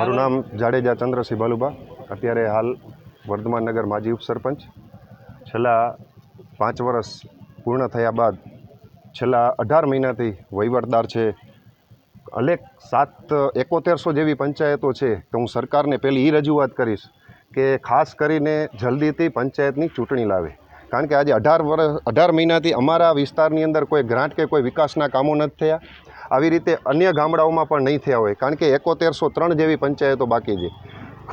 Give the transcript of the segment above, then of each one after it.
મારું નામ જાડેજા ચંદ્રસિંહ બાલુબા. અત્યારે હાલ વર્ધમાન નગર માજી ઉપસરપંચ. છેલ્લા પાંચ વર્ષ પૂર્ણ થયા બાદ છેલ્લા અઢાર મહિનાથી વહીવટદાર છે. અલેક સાત એકોતેરસો જેવી પંચાયતો છે તો હું સરકારને પહેલી એ રજૂઆત કરીશ કે ખાસ કરીને જલ્દીથી પંચાયતની ચૂંટણી લાવે. કારણ કે આજે અઢાર વર્ષ અઢાર મહિનાથી અમારા વિસ્તારની અંદર કોઈ ગ્રાન્ટ કે કોઈ વિકાસના કામો નથી થયા. આવી રીતે અન્ય ગામડાઓમાં પણ નહીં થયા હોય. કારણ કે એકોતેરસો ત્રણ જેવી પંચાયતો બાકી છે.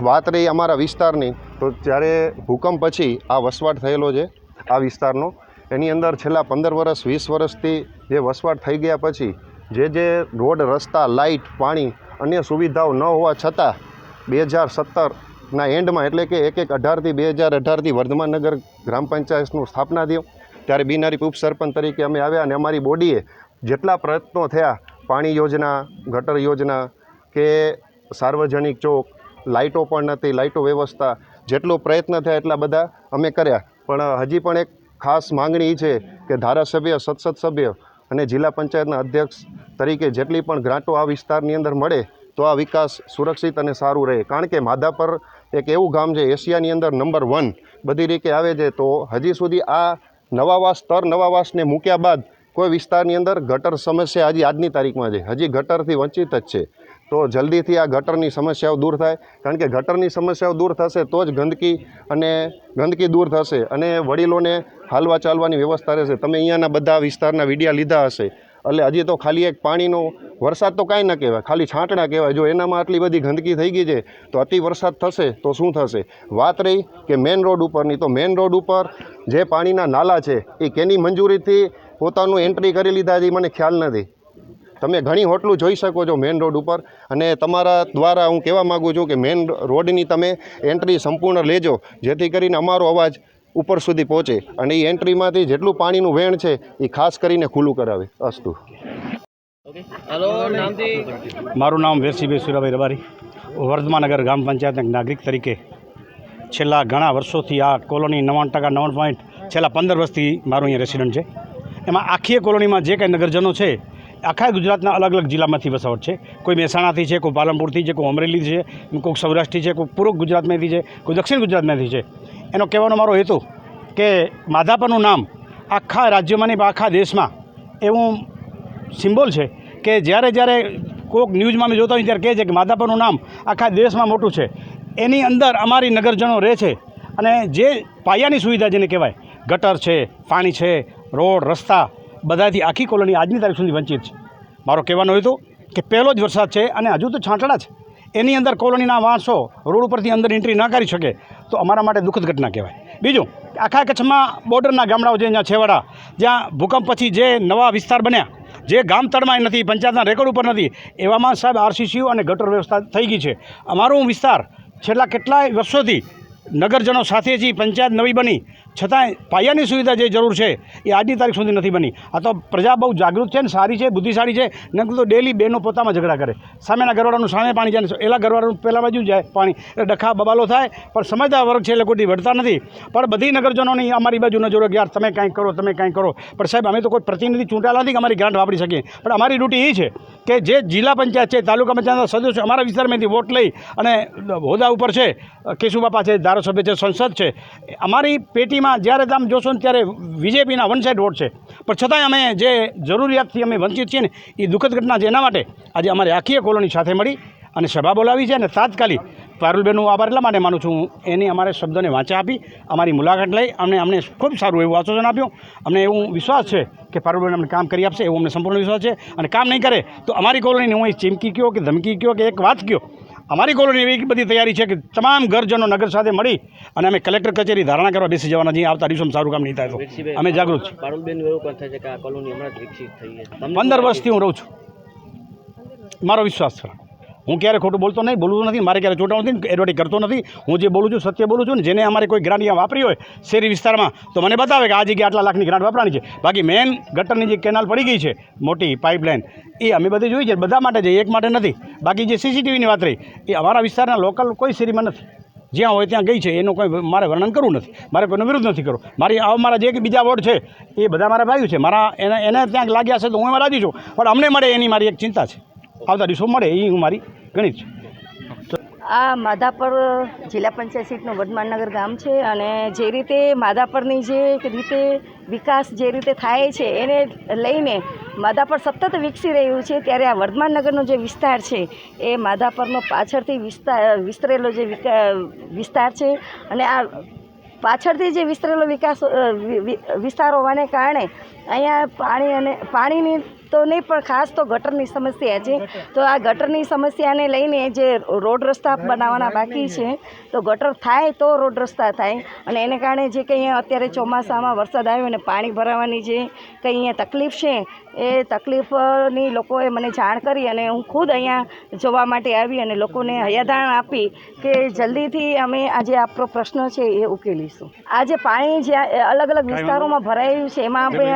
વાત રહી અમારા વિસ્તારની, તો જ્યારે ભૂકંપ પછી આ વસવાટ થયેલો છે, આ વિસ્તારનો, એની અંદર છેલ્લા પંદર વર્ષ, વીસ વર્ષથી જે વસવાટ થઈ ગયા પછી, જે જે રોડ, રસ્તા, લાઇટ, પાણી, અન્ય સુવિધાઓ ન હોવા છતાં, બે હજાર સત્તરના એન્ડમાં, એટલે કે એક એક અઢારથી બે હજાર અઢારથી વર્ધમાન નગર ગ્રામ પંચાયતનું સ્થાપના થયું. ત્યારે બિનારી ઉપસરપંચ તરીકે અમે આવ્યા અને અમારી બોડીએ જેટલા પ્રયત્નો થયા, પાણી યોજના, ગટર યોજના કે સાર્વજનિક ચોક લાઇટો પણ નથી લાઇટો વ્યવસ્થા, જેટલો પ્રયત્ન થયા એટલા બધા અમે કર્યા. પણ હજી પણ એક ખાસ માંગણી છે કે ધારાસભ્ય, સંસદ સભ્ય અને જિલ્લા પંચાયતના અધ્યક્ષ તરીકે જેટલી પણ ગ્રાન્ટો આ વિસ્તારની અંદર મળે, તો આ વિકાસ સુરક્ષિત અને સારું રહે. કારણ કે માધાપર એક એવું ગામ છે, એશિયાની અંદર નંબર વન બધી રીતે આવે છે. તો હજી સુધી આ નવાવાસ સ્તર નવાવાસને મૂક્યા બાદ કોઈ વિસ્તારની અંદર ગટર સમસ્યા હજી આજની તારીખમાં છે. હજી ગટરથી વંચિત જ છે. તો જલ્દીથી આ ગટરની સમસ્યાઓ દૂર થાય. કારણ કે ગટરની સમસ્યાઓ દૂર થશે તો જ ગંદકી અને ગંદકી દૂર થશે અને વડીલોને હાલવા ચાલવાની વ્યવસ્થા રહેશે. તમે અહીંયાના બધા વિસ્તારના વિડીયા લીધા હશે. એટલે હજી તો ખાલી એક પાણીનો વરસાદ તો કાંઈ ન કહેવાય. ખાલી છાંટણા કહેવાય. જો એનામાં આટલી બધી ગંદકી થઈ ગઈ છે, તો અતિ વરસાદ થશે તો શું થશે? વાત રહી કે મેઇન રોડ ઉપરની. તો મેઇન રોડ ઉપર જે પાણીના નાલા છે, એ કેની મંજૂરીથી પોતાનું એન્ટ્રી કરી લીધા છે એ મને ખ્યાલ નથી. તમે ઘણી હોટલું જોઈ શકો છો મેન રોડ ઉપર અને તમારા દ્વારા હું કહેવા માગું છું કે મેઇન રોડની તમે એન્ટ્રી સંપૂર્ણ લેજો જેથી કરીને અમારો અવાજ ઉપર સુધી પહોંચે અને એ એન્ટ્રીમાંથી જેટલું પાણીનું વહેણ છે એ ખાસ કરીને ખુલ્લું કરાવે અસ્તુ. હલો મારું નામ વેરસીભાઈ સુરાભાઈ રબારી વર્ધમાનગર ગ્રામ પંચાયતના નાગરિક તરીકે છેલ્લા ઘણા વર્ષોથી આ કોલોની નવ્વાણું ટકા નવ્વાણું પોઈન્ટ છેલ્લા પંદર વર્ષથી મારું અહીંયા રેસિડન્ટ છે. એમાં આખી કોલોનીમાં જે કંઈ નગરજનો છે, આખા ગુજરાતના અલગ અલગ જિલ્લામાંથી વસાવટ છે. કોઈ મહેસાણાથી છે, કોઈ પાલનપુરથી છે, કોઈ અમરેલીથી છે કોઈ સૌરાષ્ટ્રથી છે, કોઈ પૂર્વ ગુજરાતમાંથી છે, કોઈ દક્ષિણ ગુજરાતમાંથી છે. એનો કહેવાનો મારો હેતુ કે માધાપરનું નામ આખા રાજ્યમાં નહીં આખા દેશમાં એવું સિમ્બોલ છે કે જ્યારે જ્યારે કોઈક ન્યૂઝમાં અમે જોતા હોઈએ ત્યારે કહે છે કે માધાપરનું નામ આખા દેશમાં મોટું છે. એની અંદર અમારી નગરજનો રહે છે અને જે પાયાની સુવિધા જેને કહેવાય, ગટર છે, પાણી છે રોડ, રસ્તા, બધાથી આખી કોલોની આજની તારીખ સુધી વંચિત છે. મારો કહેવાનો હતું કે પહેલો જ વરસાદ છે અને હજુ તો છાંટડા છે. એની અંદર કોલોનીના માણસો રોડ ઉપરથી અંદર એન્ટ્રી ન કરી શકે તો અમારા માટે દુઃખદ ઘટના કહેવાય. બીજું, આખા કચ્છમાં બોર્ડરના ગામડાઓ જે જ્યાં છેવાડા, જ્યાં ભૂકંપ પછી જે નવા વિસ્તાર બન્યા, જે ગામ તળમાં નથી, પંચાયતના રેકોર્ડ ઉપર નથી, એવામાં સાહેબ આરસીસીઓ અને ગટર વ્યવસ્થા થઈ ગઈ છે. અમારું વિસ્તાર છેલ્લા કેટલાય વર્ષોથી નગરજનો સાથે જ પંચાયત નવી બની, છતાંય પાયાની સુવિધા જે જરૂર છે, એ આજની તારીખ સુધી નથી બની. આ તો પ્રજા બહુ જાગૃત છે ને, સારી છે, બુદ્ધિશાળી છે નકર તો ડેલી બેનો પોતામાં ઝઘડા કરે. સામેના ઘરવાળાનું સામે પાણી જાય એલા ઘરવાળાનું પહેલાં બાજુ જાય પાણી. એટલે ડખા બબાલો થાય, પણ સમજદાર વર્ગ છે એટલે કોઈ વળતા નથી. પણ બધી નગરજનોની અમારી બાજુ નજરો યાર, તમે કાંઈક કરો, તમે કાંઈક કરો. પણ સાહેબ, અમે તો કોઈ પ્રતિનિધિ ચૂંટાયેલા નથી કે અમારી ગ્રાન્ટ વાપરી શકીએ. પણ અમારી ડ્યુટી એ છે કે જે જિલ્લા પંચાયત છે, તાલુકા પંચાયતના સદસ્યો અમારા વિસ્તારમાંથી વોટ લઈ અને હોદ્દા ઉપર છે કેશુબાપા છે ધારાસભ્ય છે સંસદ છે, અમારી પેટીમાં જ્યારે તમે જોશો ને ત્યારે બીજેપીના વન સાઈડ વોટ છે. પણ છતાંય અમે જે જરૂરિયાતથી અમે વંચિત છીએ ને, એ દુઃખદ ઘટના છે એના માટે આજે અમારે આખીએ કોલોની સાથે મળી અને સભા બોલાવી છે અને તાત્કાલિક પારુલબેનનું આભાર એટલા માટે માનું છું એની અમારે શબ્દોને વાંચા આપી, અમારી મુલાકાત લઈ અમને અમને ખૂબ સારું એવું આશ્વાસન આપ્યું. અમને એવું વિશ્વાસ છે કે પારુલબેન અમને કામ કરી આપશે એવો અમને સંપૂર્ણ વિશ્વાસ છે અને કામ નહીં કરે તો અમારી કોલોનીને હું ચીમકી કયો કે ધમકી કયો કે એક વાત કયો? અમારી કોલોની એવી બધી તૈયારી છે કે તમામ ઘરજનો નગર સાથે મળી અને અમે કલેક્ટર કચેરી ધારણા કરવા બેસી જવાના છીએ. આવતા દિવસોમાં સારું કામ નહીં થાય તો અમે જાગૃત છીએ. જ પંદર વર્ષથી હું રહું છું. મારો વિશ્વાસ છે. હું ક્યારે ખોટું બોલતો નહીં બોલતું નથી, મારે ક્યારે ચોટાવું નથી, એડવર્ટી કરતો નથી. હું જે બોલું છું, સત્ય બોલું છું ને, જેને અમારે કોઈ ગ્રાન્ટ અહીંયા વાપરી હોય, શેરી વિસ્તારમાં, તો મને બતાવે કે આ જગ્યાએ આટલા લાખની ગ્રાન્ટ વાપરવાની છે. બાકી મેન ગટરની જે કેનાલ પડી ગઈ છે, મોટી પાઇપલાઇન એ અમે બધી જોઈ છે, બધા માટે છે, એક માટે નથી. બાકી જે સીસીટીવીની વાત રહી, એ અમારા વિસ્તારના લોકલ કોઈ શેરીમાં નથી. જ્યાં હોય ત્યાં ગઈ છે, એનું કોઈ મારે વર્ણન કરવું નથી. મારે કોઈનો વિરોધ નથી કરવો. મારી, આ મારા જે બીજા વોર્ડ છે, એ બધા મારા ભાઈઓ છે. મારા, એને એને ત્યાં લાગ્યા છે તો હું એમાં રાજી છું. પણ અમને મળે એની મારી એક ચિંતા છે. આવતા દિવસો મળે, એ હું મારી ગણિત છે. આ માધાપર જિલ્લા પંચાયત સીટનું વડમાનનગર ગામ છે અને જે રીતે માધાપરની જે રીતે વિકાસ જે રીતે થાય છે, એને લઈને માધાપર સતત વિકસી રહ્યું છે, ત્યારે આ વર્ધમાનનગરનો જે વિસ્તાર છે, એ માધાપરનો પાછળથી વિસ્તાર વિસ્તરેલો જે વિસ્તાર છે અને આ પાછળથી જે વિસ્તરેલો વિકાસ વિસ્તાર હોવાને કારણે અહીંયા પાણી અને, પાણીની તો નહીં, પણ ખાસ તો ગટરની સમસ્યા છે. તો આ ગટરની સમસ્યાને લઈને જે રોડ રસ્તા બનાવવાના બાકી છે, તો ગટર થાય તો રોડ રસ્તા થાય. અને એને કારણે જે કંઈ અત્યારે ચોમાસામાં વરસાદ આવ્યો અને પાણી ભરાવાની જે કંઈ અહીંયા તકલીફ છે, એ તકલીફની લોકોએ મને જાણ કરી અને હું ખુદ અહીંયા જોવા માટે આવી અને લોકોને હૈયાધારણ આપી કે જલ્દીથી અમે આજે આપણો પ્રશ્ન છે એ ઉકેલીશું. આજે પાણી જ્યાં અલગ અલગ વિસ્તારોમાં ભરાયું છે, એમાં આપણે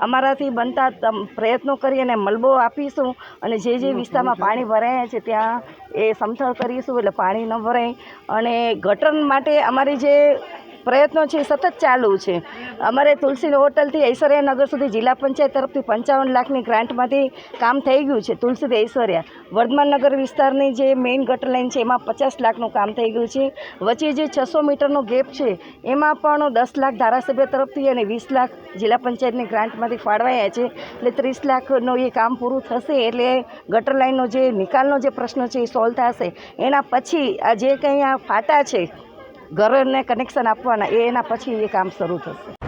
અમારાથી બનતા તમ- પ્રયત્નો કરી અને મલબો આપીશું અને જે જે વિસ્તારમાં પાણી ભરાયા છે ત્યાં એ સમથળ કરીશું એટલે પાણી ન ભરાય. અને ગટર માટે અમારી જે પ્રયત્નો છે એ સતત ચાલુ છે. અમારે તુલસી હોટલથી ઐશ્વર્યા નગર સુધી જિલ્લા પંચાયત તરફથી પંચાવન લાખની ગ્રાન્ટમાંથી કામ થઈ ગયું છે તુલસીથી ઐશ્વર્યા. વર્ધમાન નગર વિસ્તારની જે મેઇન ગટર લાઇન છે એમાં પચાસ લાખનું કામ થઈ ગયું છે. વચ્ચે જે છસો મીટરનો ગેપ છે એમાં પણ દસ લાખ ધારાસભ્ય તરફથી અને વીસ લાખ જિલ્લા પંચાયતની ગ્રાન્ટમાંથી ફાળવાયા છે. એટલે ત્રીસ લાખનું એ કામ પૂરું થશે એટલે ગટર લાઇનનો જે નિકાલનો જે પ્રશ્ન છે એ સોલ્વ થશે. એના પછી આ જે કંઈ આ ફાટા છે ઘરને કનેક્શન આપવાના એ એના પછી એ કામ શરૂ થશે.